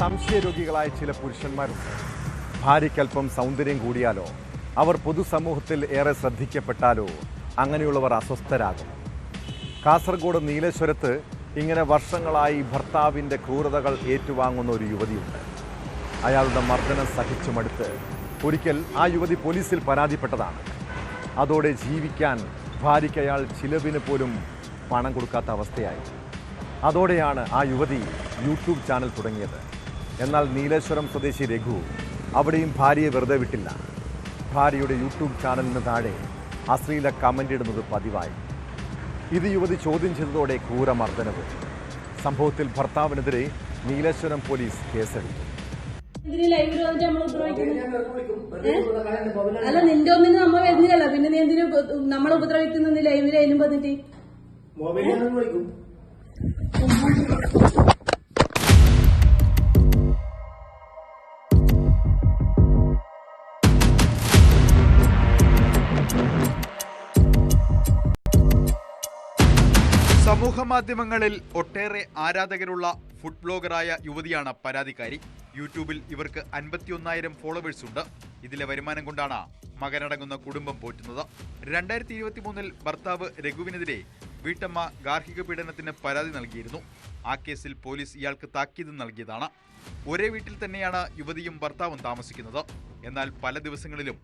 സംശയരോഗികളായ ചില പുരുഷന്മാരുണ്ട് ഭാര്യയ്ക്കല്പം സൗന്ദര്യം കൂടിയാലോ? അവർ പൊതുസമൂഹത്തിൽ ഏറെ ശ്രദ്ധിക്കപ്പെട്ടാലോ? അങ്ങനെയുള്ളവർ അസ്വസ്ഥരാകും. കാസർഗോഡ് നീലേശ്വരത്ത് ഇങ്ങനെ വർഷങ്ങളായി ഭർത്താവിന്റെ ക്രൂരതകൾ ഏറ്റുവാങ്ങുന്ന ഒരു യുവതിയുണ്ട്. അയാളുടെ മർദ്ദനം സഹിച്ചു മടുത്ത് ഒരിക്കൽ ആ യുവതി പോലീസിൽ പരാതിപ്പെട്ടതാണ്. അതോടെ ജീവിക്കാൻ ഭാര്യയ്ക്ക് അയാൾ ചിലവിന് പോലും പണം കൊടുക്കാത്ത അവസ്ഥയായി. അതോടെയാണ് ആ യുവതി യൂട്യൂബ് ചാനൽ തുടങ്ങിയത്. എന്നാൽ നീലേശ്വരം സ്വദേശി രഘു അവിടെയും ഭാര്യയെ വെറുതെ വിട്ടില്ല. ഭാര്യയുടെ യൂട്യൂബ് ചാനലിന് താഴെ അശ്ലീല കമന്റ് ഇടുന്നത് പതിവായി. ഇത് യുവതി ചോദ്യം ചെയ്തതോടെ ക്രൂരമർദ്ദനവ്. സംഭവത്തിൽ ഭർത്താവിനെതിരെ നീലേശ്വരം പോലീസ് കേസെടുത്തു. അല്ല? നിന്റെ ഒന്നിന് നമ്മൾ വരുന്നില്ല പിന്നെ നീ എന്തിനു നമ്മളെ ഉപദ്രവിക്കുന്നില്ല നീ ലൈവിൽ അതിലും വന്നിട്ട്? സമൂഹ മാധ്യമങ്ങളിൽ ഒട്ടേറെ ആരാധകരുള്ള ഫുഡ് ബ്ലോഗറായ യുവതിയാണ് പരാതിക്കാരി. യൂട്യൂബിൽ ഇവർക്ക് അൻപത്തിയൊന്നായിരം ഫോളോവേഴ്സ് ഉണ്ട്. ഇതിലെ വരുമാനം കൊണ്ടാണ് മകനടങ്ങുന്ന കുടുംബം പോറ്റുന്നത്. രണ്ടായിരത്തി ഇരുപത്തി മൂന്നിൽ ഭർത്താവ് രഘുവിനെതിരെ വീട്ടമ്മ ഗാർഹിക പീഡനത്തിന് പരാതി നൽകിയിരുന്നു. ആ കേസിൽ പോലീസ് ഇയാൾക്ക് താക്കീത് നൽകിയതാണ്. ഒരേ വീട്ടിൽ തന്നെയാണ് യുവതിയും ഭർത്താവും താമസിക്കുന്നത്. എന്നാൽ പല ദിവസങ്ങളിലും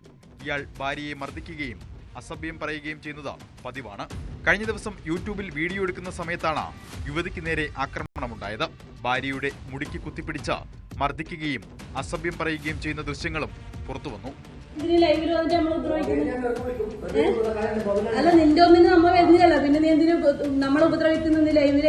ഇയാൾ ഭാര്യയെ മർദ്ദിക്കുകയും അസഭ്യം പറയുകയും ചെയ്യുന്നത് പതിവാണ്. കഴിഞ്ഞ ദിവസം യൂട്യൂബിൽ വീഡിയോ എടുക്കുന്ന സമയത്താണ് യുവതിക്ക് നേരെ ആക്രമണമുണ്ടായത്. ഭാര്യയുടെ മുടിക്ക് കുത്തിപ്പിടിച്ച് മർദ്ദിക്കുകയും അസഭ്യം പറയുകയും ചെയ്യുന്ന ദൃശ്യങ്ങളും പുറത്തുവന്നു? അല്ല നിന്റെ ഒന്നിനും നമ്മൾ വരുന്നില്ലല്ലോ. പിന്നെ നീ എന്തിനു നമ്മളെ ഉപദ്രവിക്കുന്നു നീ ലൈവിൽ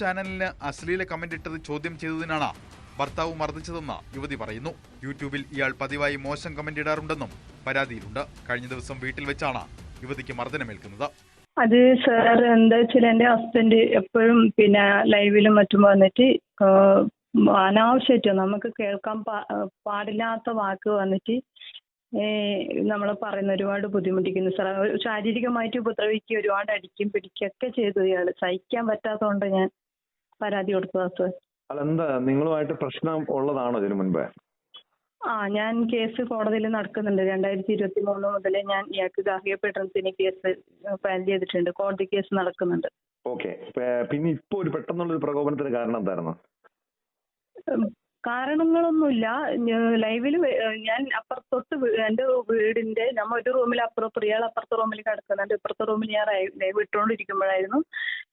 ചാനലിന് അശ്ലീല കമന്റ് ഇട്ടത് ചോദ്യം ചെയ്തതിനാണ് ഭർത്താവ് മർദ്ദിച്ചതെന്ന് യുവതി പറയുന്നു. യൂട്യൂബിൽ ഇയാൾ പതിവായി മോശം കമന്റ് ഇടാറുണ്ടെന്നും പരാതിയിലുണ്ട്. കഴിഞ്ഞ ദിവസം വീട്ടിൽ വെച്ചാണ് യുവതിക്ക് മർദ്ദനമേൽക്കുന്നത്. അത് സാർ എന്താ വെച്ചാൽ എന്റെ ഹസ്ബൻഡ് എപ്പോഴും പിന്നെ ലൈവിലും മറ്റും വന്നിട്ട് അനാവശ്യമായിട്ട് നമുക്ക് കേൾക്കാൻ പാടില്ലാത്ത വാക്ക് വന്നിട്ട് നമ്മൾ പറയുന്ന ഒരുപാട് ബുദ്ധിമുട്ടിക്കുന്നു സാർ ശാരീരികമായിട്ട് ഉപദ്രവിക്കുക ഒരുപാട് അടിക്കും പിടിക്കുകയൊക്കെ ചെയ്തു ഇയാൾ സഹിക്കാൻ പറ്റാത്തതുകൊണ്ട് ഞാൻ പരാതി കൊടുത്തതാ അല്ല അതെന്താ? നിങ്ങളുമായിട്ട് പ്രശ്നം ഉള്ളതാണോ ഇതിനു മുൻപ്? ആ ഞാൻ കേസ് കോടതിയിൽ നടക്കുന്നുണ്ട്. രണ്ടായിരത്തി ഇരുപത്തി മൂന്ന് മുതൽ ഞാൻ ഇയാൾക്ക് ഗാർഹിക പീഡനത്തിന് കേസ് ഫയൽ ചെയ്തിട്ടുണ്ട്. കോടതി കേസ് നടക്കുന്നുണ്ട്. ഓക്കെ. പിന്നെ ഇപ്പൊ ഒരു പെട്ടെന്നുള്ള ഒരു പ്രകോപനത്തിന് കാരണം എന്തായിരുന്നു? കാരണങ്ങളൊന്നുമില്ല. ലൈവിൽ ഞാൻ അപ്പുറത്തൊട്ട് എന്റെ എന്റെ വീടിന്റെ നമ്മ ഒരു റൂമിൽ അപ്പുറം ഇയാൾ അപ്പുറത്തെ റൂമിൽ കിടക്കുന്നുണ്ട് ഇപ്പുറത്തെ റൂമിൽ ഞാൻ ലൈവ് ഇട്ടുകൊണ്ടിരിക്കുമ്പോഴായിരുന്നു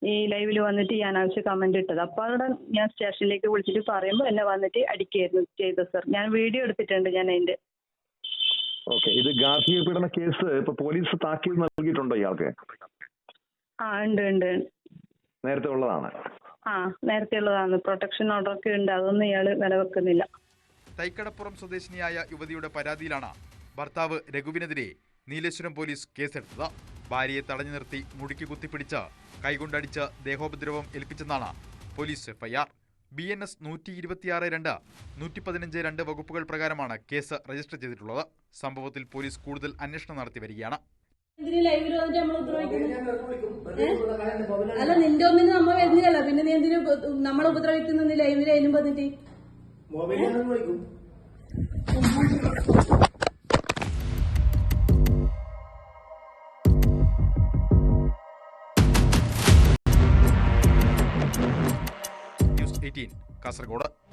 ഈ ലൈവിൽ വന്നിട്ട് ഈ അനാവശ്യ കമന്റ് ഇട്ടത്. അപ്പൊ അവിടെ ഞാൻ സ്റ്റേഷനിലേക്ക് വിളിച്ചിട്ട് പറയുമ്പോൾ എന്നെ വന്നിട്ട് അടിക്കുകയായിരുന്നു ചെയ്തത് സർ ഞാൻ വീഡിയോ എടുത്തിട്ടുണ്ട് ഞാൻ അതിന്റെ ഓക്കെ ഇത് ഗാർഹിക പീഡന കേസ് ഇപ്പൊ പോലീസ് താക്കീത് നൽകിയിട്ടുണ്ടോ ഇയാൾക്ക്? ആ ഉണ്ട് ഉണ്ട്. നേരത്തെ ഉള്ളതാണ്. ആ നേരത്തെ ഉള്ളതാണ്. പ്രൊട്ടക്ഷൻ ഓർഡർ ഒക്കെ ഉണ്ട്. അതൊന്നും ഇയാൾ നിലവെക്കുന്നില്ല. തൈക്കടപ്പുറം സ്വദേശിനിയായ യുവതിയുടെ പരാതിയിലാണ് ഭർത്താവ് രഘുവിനെതിരെ നീലേശ്വരം പോലീസ് കേസെടുത്തത്. ഭാര്യയെ തടഞ്ഞു നിർത്തി മുടിക്ക് കുത്തിപ്പിടിച്ച് കൈകൊണ്ടടിച്ച് ദേഹോപദ്രവം ഏൽപ്പിച്ചെന്നാണ് police FIR. B N S നൂറ്റി ഇരുപത്തിയാറ് രണ്ട് നൂറ്റി പതിനഞ്ച് രണ്ട് വകുപ്പുകൾ പ്രകാരമാണ് കേസ് രജിസ്റ്റർ ചെയ്തിട്ടുള്ളത്. സംഭവത്തിൽ പോലീസ് കൂടുതൽ അന്വേഷണം നടത്തി വരികയാണ്. നമ്മൾ? അല്ല നിന്റെ ഒന്നിന് നമ്മ വരുന്നില്ലല്ലോ. പിന്നെ നീ എന്തിനു നമ്മളെ ഉപദ്രവിക്കുന്നു ലൈവിൽ വന്നിട്ട്? കാസർഗോഡ്.